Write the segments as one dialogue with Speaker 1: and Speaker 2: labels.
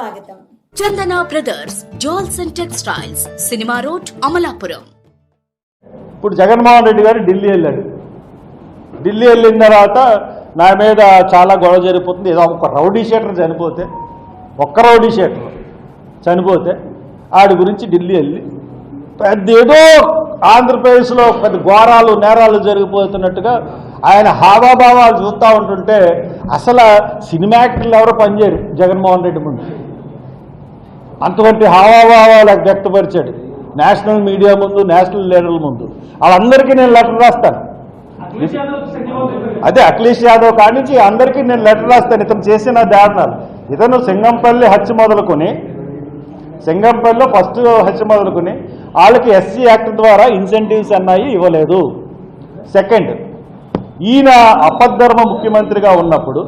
Speaker 1: స్వాగతం.
Speaker 2: Chandana brothers jewels and textiles cinema road Amalapuram.
Speaker 3: ఇప్పుడు జగన్మోహన్ రెడ్డి గారు ఢిల్లీ వెళ్ళాడు. ఢిల్లీ వెళ్ళిన తర్వాత నా మీద చాలా గొడవ జరిగిపోతుంది. ఏదో ఒక రౌడీ షీటర్ చనిపోతే ఒక్క రౌడీ షీటర్ చనిపోతే ఆడి గురించి ఢిల్లీ వెళ్ళి పెద్ద ఏదో ఆంధ్రప్రదేశ్లో పెద్ద ఘోరాలు నేరాలు జరిగిపోతున్నట్టుగా ఆయన హావాభావాలు చూస్తూ ఉంటుంటే అసలు సినిమా యాక్టర్లు ఎవరో పనిచేయరు జగన్మోహన్ రెడ్డి ముందు. అంతవంటి హావాభావాలు వ్యక్తపరిచాడు. నేషనల్ మీడియా ముందు నేషనల్ లీడర్ల ముందు. వాళ్ళందరికీ నేను లెటర్ రాస్తాను. అదే అఖిలేష్ యాదవ్ కాడి నుంచి అందరికీ నేను లెటర్ రాస్తాను. ఇతను చేసిన దారుణాలు. ఇతను సింగంపల్లి హత్య మొదలుకొని సింగంపల్లిలో ఫస్ట్ హత్య మొదలుకొని వాళ్ళకి ఎస్సీ యాక్ట్ ద్వారా ఇన్సెంటివ్స్ అన్నాయి ఇవ్వలేదు. సెకండ్ ఈయన అపద్ధర్మ ముఖ్యమంత్రిగా ఉన్నప్పుడు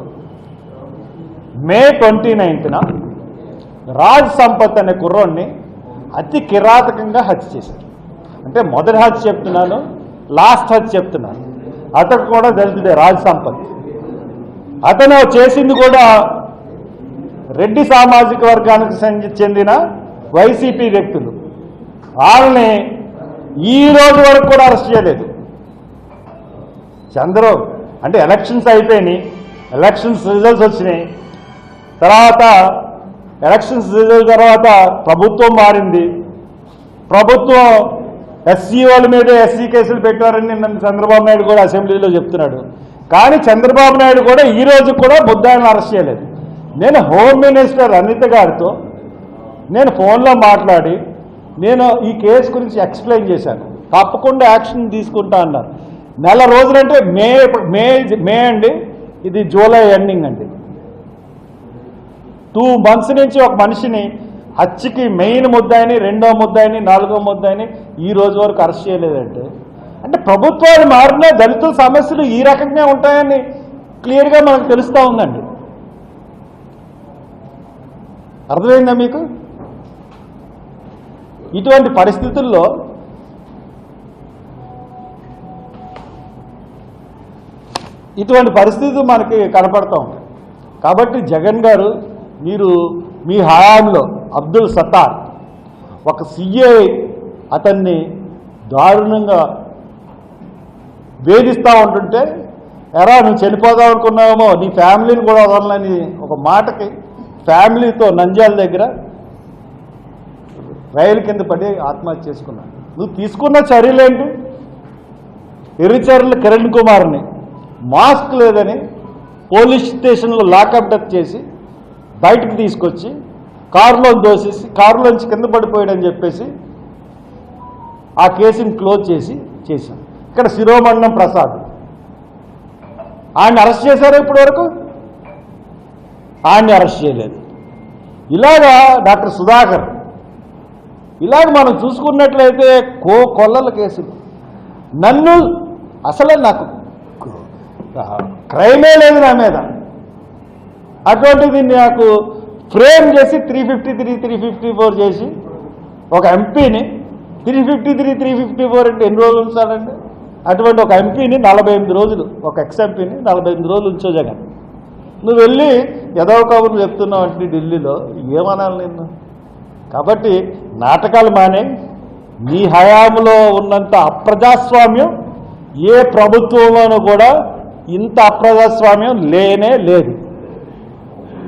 Speaker 3: మే ట్వంటీ నైన్త్న రాజ్ సంపత్ అనే కుర్రాన్ని అతి కిరాతకంగా హత్య చేశారు అంటే మొదటి హత్య చెప్తున్నాను లాస్ట్ హత్య చెప్తున్నాను. అతను కూడా దళితుడే రాజ్ సంపత్. అతను చేసింది కూడా రెడ్డి సామాజిక వర్గానికి చెందిన వైసీపీ వ్యక్తులు. వాళ్ళని ఈ రోజు వరకు కూడా అరెస్ట్ చేయలేదు. చంద్ర అంటే ఎలక్షన్స్ అయిపోయినాయి ఎలక్షన్స్ రిజల్ట్స్ వచ్చినాయి. తర్వాత ఎలక్షన్స్ రిజల్ట్ తర్వాత ప్రభుత్వం మారింది. ప్రభుత్వం ఎస్సీ వాళ్ళ మీద ఎస్సీ కేసులు పెట్టారని నిన్న చంద్రబాబు నాయుడు కూడా అసెంబ్లీలో చెప్తున్నాడు. కానీ చంద్రబాబు నాయుడు కూడా ఈ రోజు కూడా బుద్ధాయిని అరెస్ట్ చేయలేదు. నేను హోమ్ మినిస్టర్ అనిత గారితో నేను ఫోన్లో మాట్లాడి నేను ఈ కేసు గురించి ఎక్స్ప్లెయిన్ చేశాను. తప్పకుండా యాక్షన్ తీసుకుంటా అన్నారు. నెల రోజులంటే మే మే మే అండి. ఇది జూలై ఎండింగ్ అండి. టూ మంత్స్ నుంచి ఒక మనిషిని హత్యకి మెయిన్ ముద్దాయిని రెండో ముద్దాయిని నాలుగో ముద్దాయిని ఈ రోజు వరకు అరెస్ట్ చేయలేదంటే. అంటే ప్రభుత్వాలు మారినా దళితుల సమస్యలు ఈ రకంగా ఉంటాయని క్లియర్గా మనకు తెలుస్తూ ఉందండి. అర్థమైందా మీకు? ఇటువంటి పరిస్థితుల్లో ఇటువంటి పరిస్థితులు మనకి కనపడతా ఉంటాయి. కాబట్టి జగన్ గారు మీరు మీ హయాంలో అబ్దుల్ సత్తార్ ఒక సిఏ అతన్ని దారుణంగా వేధిస్తూ ఉంటుంటే ఎరా నువ్వు చనిపోదాం అనుకున్నావేమో నీ ఫ్యామిలీని కూడా వదలని ఒక మాటకి ఫ్యామిలీతో నంజాల దగ్గర రైలు కింద పడి ఆత్మహత్య చేసుకున్నాను నువ్వు తీసుకున్న చర్యలేంటి? ఎర్రిచర్ల కిరణ్ కుమార్ని మాస్క్ లేదని పోలీస్ స్టేషన్లో లాకప్ డెత్ చేసి బయటకు తీసుకొచ్చి కారులో దోసేసి కారులోంచి కింద పడిపోయాడని చెప్పేసి ఆ కేసుని క్లోజ్ చేసి చేశాం. ఇక్కడ శిరోమండం ప్రసాద్. ఆయన్ని అరెస్ట్ చేశారా ఇప్పటి వరకు ఆయన్ని అరెస్ట్ చేయలేదు. ఇలాగా డాక్టర్ సుధాకర్ ఇలాగ మనం చూసుకున్నట్లయితే కో కొల్లల కేసులు. నన్ను అసలే నాకు క్రైమే లేదు నా మీద. అటువంటిది నాకు ఫ్రేమ్ చేసి three fifty three three fifty four చేసి ఒక ఎంపీని three fifty three three fifty four అంటే ఎన్ని రోజులు ఉంచాలండి? అటువంటి ఒక ఎంపీని నలభై ఎనిమిది రోజులు ఒక ఎక్స్ ఎంపీని నలభై ఎనిమిది రోజులు ఉంచో జగన్ నువ్వు వెళ్ళి ఎదవ కబుర్లు చెప్తున్నావు అంటే ఢిల్లీలో ఏమనాలి నిన్ను? కాబట్టి నాటకాలు మానే నీ హయాంలో ఉన్నంత అప్రజాస్వామ్యం ఏ ప్రభుత్వంలోనూ కూడా ఇంత అప్రజాస్వామ్యం లేనే లేదు.